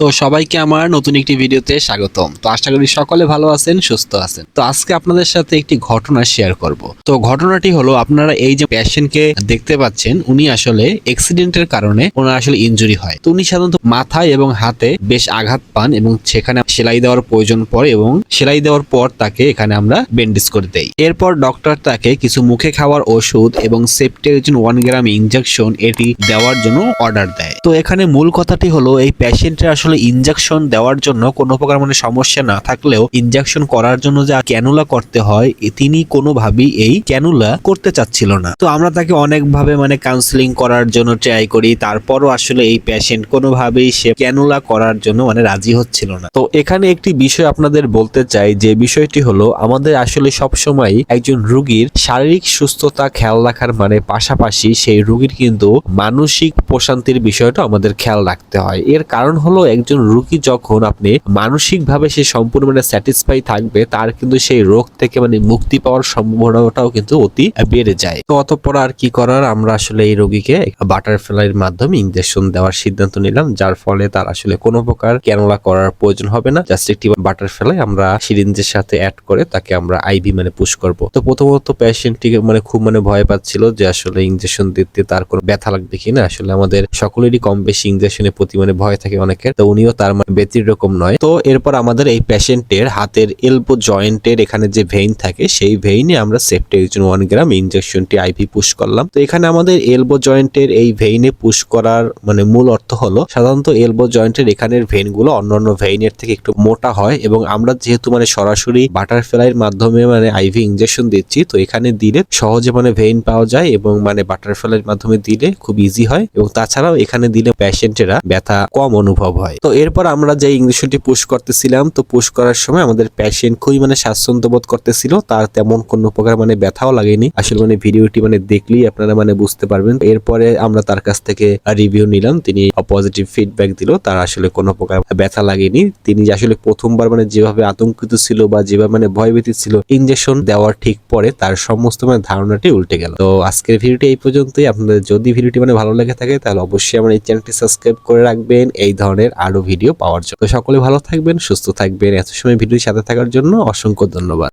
তো সবাইকে আমার নতুন একটি ভিডিওতে স্বাগতম। তো আশা করি সকলে ভালো আছেন, সুস্থ আছেন। তো আজকে আপনাদের সাথে একটি ঘটনা শেয়ার করব। তো ঘটনাটি হলো, আপনারা এই যে পেশেন্টকে দেখতে পাচ্ছেন, উনি আসলে অ্যাক্সিডেন্টের কারণে ওনার আসলে ইনজুরি হয়। তো উনি সাধারণত মাথায় এবং হাতে বেশ আঘাত পান এবং সেখানে সেলাই দেওয়ার প্রয়োজন পড়ে এবং সেলাই দেওয়ার পর তাকে এখানে আমরা ব্যান্ডেজ করে দেই। এরপর ডক্টর তাকে কিছু মুখে খাওয়ার ওষুধ এবং সেপ্টেজিন ওয়ান গ্রাম ইনজেকশন এটি দেওয়ার জন্য অর্ডার দেয়। তো এখানে মূল কথাটি হলো, এই পেশেন্টের আসলে ইনজেকশন দেওয়ার জন্য কোনো প্রকার মানে সমস্যা না থাকলেও ইনজেকশন করার জন্য যা ক্যানুলা করতে হয় তিনি কোনোভাবেই এই ক্যানুলা করতে চাচ্ছিল না। তো আমরা তাকে অনেকভাবে মানে কাউন্সিলিং করার জন্য ট্রাই করি, তারপরও আসলে এই পেশেন্ট কোনোভাবেই সে ক্যানুলা করার জন্য মানে রাজি হচ্ছিল না। তো এখানে একটি বিষয় আপনাদের বলতে চাই, যে বিষয়টি হলো আমাদের আসলে সব সময় একজন রুগীর শারীরিক সুস্থতা খেয়াল রাখার মানে পাশাপাশি সেই রুগীর কিন্তু মানসিক প্রশান্তির বিষয়টা আমাদের খেয়াল রাখতে হয়। এর কারণ হলো একজন রুগী যখন আপনি মানসিকভাবে সে সম্পূর্ণ মানে স্যাটিসফাই থাকবে, তার কিন্তু সেই রোগ থেকে মানে মুক্তি পাওয়ার সম্ভাবনাটাও কিন্তু অতি বেড়ে যায়। তো অতঃপর আর কি করার? আমরা আসলে এই রোগীকে বাটারফ্লাইয়ের মাধ্যমে ইনজেকশন দেওয়ার সিদ্ধান্ত নিলাম, যার ফলে তার আসলে কোনো প্রকার ক্যানোলা করার প্রয়োজন হবে না। জাস্ট একটি বাটারফ্লাই আমরা সিরিঞ্জের সাথে অ্যাড করে তাকে আমরা আইভি মানে পুশ করব। তো প্রথমত পেশেন্টটিকে মানে খুব মানে ভয় পাচ্ছিল যে আসলে ইনজেকশন দিতে তার কোনো ব্যথা লাগবে কিনা। আসলে আমাদের সকলেরই কম বেশি ইনজেকশনের প্রতি মানে ভয় থাকে অনেকের। তো উনিও তার মানে ব্যতিরকম নয়। তো এরপর আমাদের এই পেশেন্টের হাতের এলবো জয়েন্টের এখানে যে ভেইন থাকে, সেই ভেইনে আমরা সেফটেক্সন ওয়ান গ্রাম ইনজেকশনটি আইভি পুশ করলাম। তো এখানে আমাদের এলবো জয়েন্টের এই ভেইনে পুশ করার মানে মূল অর্থ হলো, সাধারণত এলবো জয়েন্টের এখানের ভেইনগুলো অন্যান্য ভেইনের থেকে একটু মোটা হয় এবং আমরা যেহেতু মানে সরাসরি বাটারফ্লাইয়ের মাধ্যমে মানে আইভি ইনজেকশন দিচ্ছি, তো এখানে দিলে সহজে মানে ভেইন পাওয়া যায় এবং মানে বাটারফ্লাইয়ের মাধ্যমে দিলে খুব ইজি হয়। এবং তাছাড়াও এখানে দিলে পেশেন্টেরা ব্যথা কম অনুভব হয়। তো এরপর আমরা যে ইঞ্জেকশনটি পুশ করতেছিলাম, তো পুশ করার সময় আমাদের পেশেন্ট খুবই মানে স্বাচ্ছন্দ্য বোধ করতেছিল। তার তেমন কোনো প্রকার মানে ব্যথাও লাগেনি। আসলে মানে ভিডিওটি মানে দেখলেই আপনারা মানে বুঝতে পারবেন। এরপরে আমরা তার কাছ থেকে রিভিউ নিলাম। তিনি পজিটিভ ফিডব্যাক দিল। তার আসলে কোনো প্রকার ব্যথা লাগেনি। তিনি আসলে প্রথমবার মানে যেভাবে আতঙ্কিত ছিল বা যেভাবে মানে ভয়ভীতি ছিল ইনজেকশন দেওয়ার ঠিক পরে তার সমস্ত মানে ধারণাটি উল্টে গেল। তো আজকের ভিডিওটি এই পর্যন্তই। আপনাদের যদি ভিডিওটি মানে ভালো লেগে থাকে, তাহলে অবশ্যই আমার এই চ্যানেলটি সাবস্ক্রাইব করে রাখবেন। এই ধরনের আরও ভিডিও পাওয়ার জন্য। সকলে ভালো থাকবেন, সুস্থ থাকবেন। এত সময় ভিডিওর সাথে থাকার জন্য অসংখ্য ধন্যবাদ।